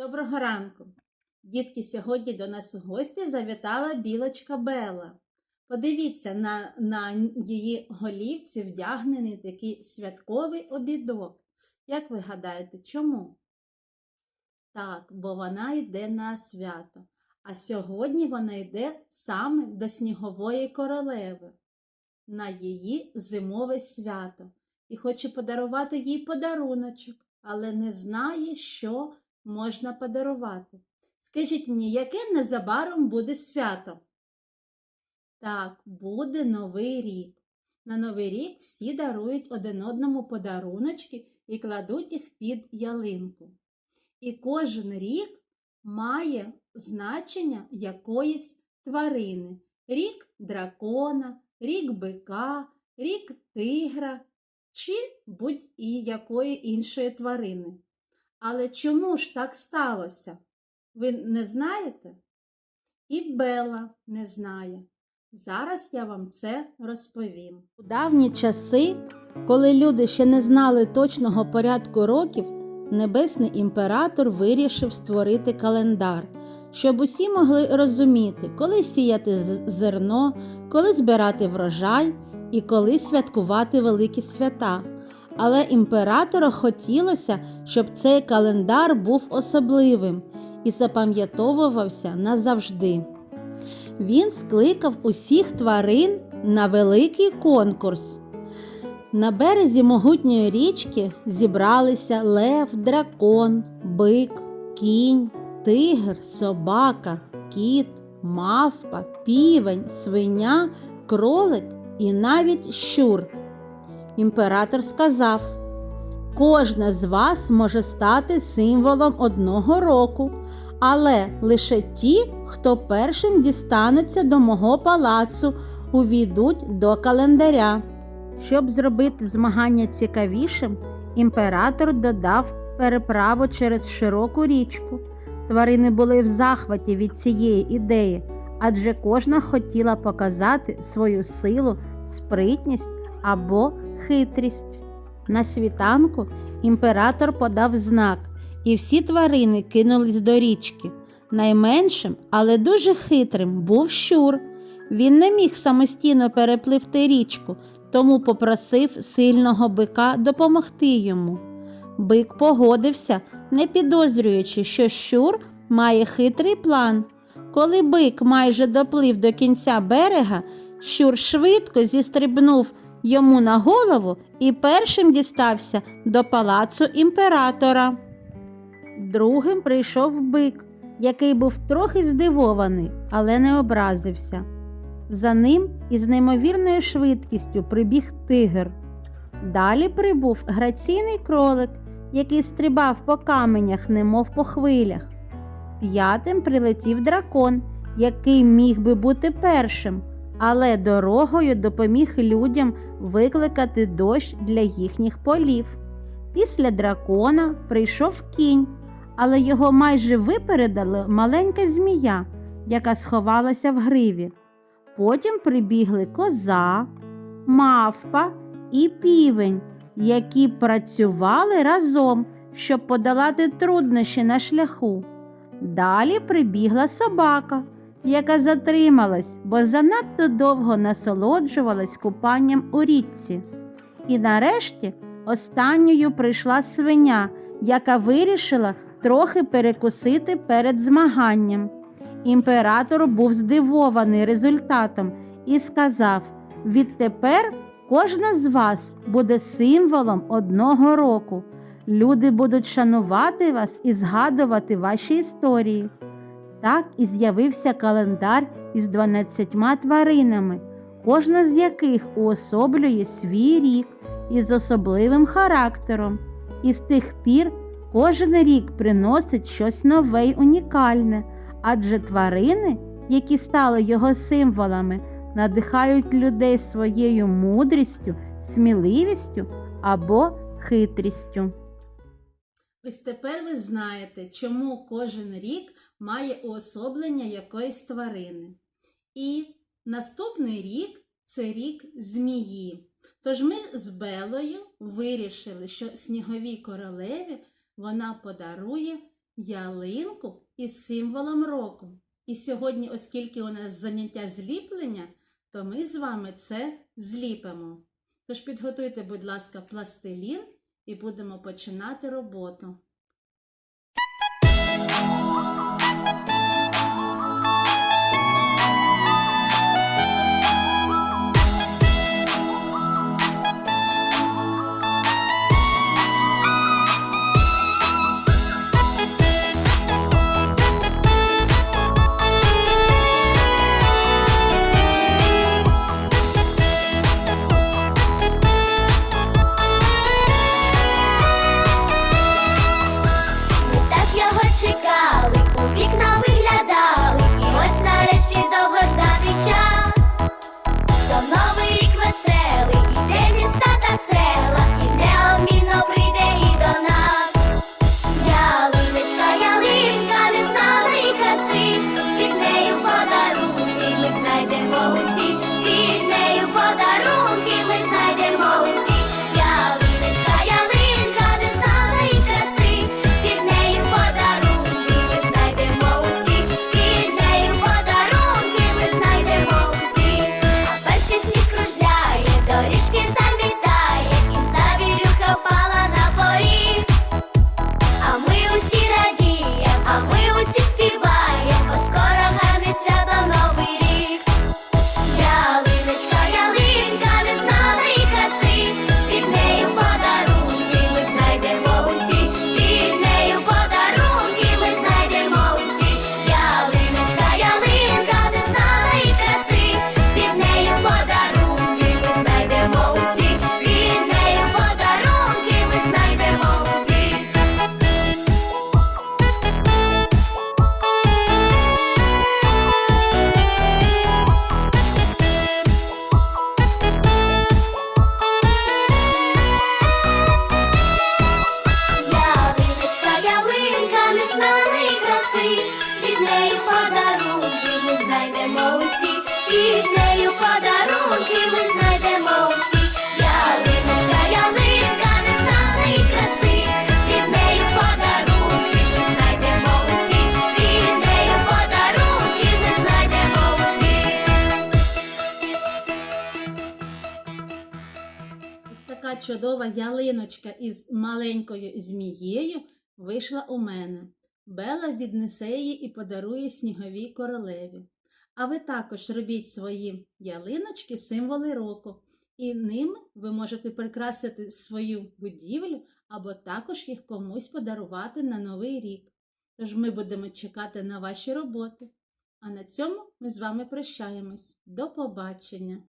Доброго ранку! Дітки, сьогодні до нас у гості завітала білочка Бела. Подивіться, на, на її голівці вдягнений такий святковий обідок. Як ви гадаєте, чому? Так, бо вона йде на свято. А сьогодні вона йде саме до Снігової королеви на її зимове свято і хоче подарувати їй подаруночок, але не знає, що можна подарувати. Скажіть мені, яке незабаром буде свято? Так, буде Новий рік. На Новий рік всі дарують один одному подаруночки і кладуть їх під ялинку. І кожен рік має значення якоїсь тварини. Рік дракона, рік бика, рік тигра чи будь-і якої іншої тварини. Але чому ж так сталося? Ви не знаєте? І Бела не знає. Зараз я вам це розповім. У давні часи, коли люди ще не знали точного порядку років, Небесний імператор вирішив створити календар, щоб усі могли розуміти, коли сіяти зерно, коли збирати врожай і коли святкувати великі свята. Але імператора хотілося, щоб цей календар був особливим і запам'ятовувався назавжди. Він скликав усіх тварин на великий конкурс. На березі могутньої річки зібралися лев, дракон, бик, кінь, тигр, собака, кіт, мавпа, півень, свиня, кролик і навіть щур. Імператор сказав: Кожна з вас може стати символом одного року, але лише ті, хто першим дістануться до мого палацу, увійдуть до календаря. Щоб зробити змагання цікавішим, імператор додав переправу через широку річку. Тварини були в захваті від цієї ідеї, адже кожна хотіла показати свою силу, спритність або хитрість. На світанку імператор подав знак, і всі тварини кинулись до річки. Найменшим, але дуже хитрим був щур. Він не міг самостійно перепливти річку, тому попросив сильного бика допомогти йому. Бик погодився, не підозрюючи, що щур має хитрий план. Коли бик майже доплив до кінця берега, щур швидко зістрибнув йому на голову і першим дістався до палацу імператора. Другим прийшов бик, який був трохи здивований, але не образився. За ним із неймовірною швидкістю прибіг тигр. Далі прибув граційний кролик, який стрибав по каменях, немов по хвилях. П'ятим прилетів дракон, який міг би бути першим, але дорогою допоміг людям викликати дощ для їхніх полів. Після дракона прийшов кінь, але його майже випередила маленька змія, яка сховалася в гриві. Потім прибігли коза, мавпа і півень, які працювали разом, щоб подолати труднощі на шляху. Далі прибігла собака, яка затрималась, бо занадто довго насолоджувалась купанням у річці. І нарешті останньою прийшла свиня, яка вирішила трохи перекусити перед змаганням. Імператор був здивований результатом і сказав: відтепер кожна з вас буде символом одного року. Люди будуть шанувати вас і згадувати ваші історії. Так і з'явився календар із 12 тваринами, кожна з яких уособлює свій рік із особливим характером. І з тих пір кожен рік приносить щось нове й унікальне, адже тварини, які стали його символами, надихають людей своєю мудрістю, сміливістю або хитрістю. Ось тепер ви знаєте, чому кожен рік має уособлення якоїсь тварини. І наступний рік це рік змії. Тож ми з Белою вирішили, що сніговій королеві вона подарує ялинку із символом року. І сьогодні, оскільки у нас заняття зліплення, то ми з вами це зліпимо. Тож підготуйте, будь ласка, пластилін і будемо починати роботу. Така чудова ялиночка із маленькою змією вийшла у мене. Бела віднесе її і подарує сніговій королеві. А ви також робіть свої ялиночки символи року, і ними ви можете прикрасити свою будівлю або також їх комусь подарувати на новий рік. Тож ми будемо чекати на ваші роботи. А на цьому ми з вами прощаємось. До побачення!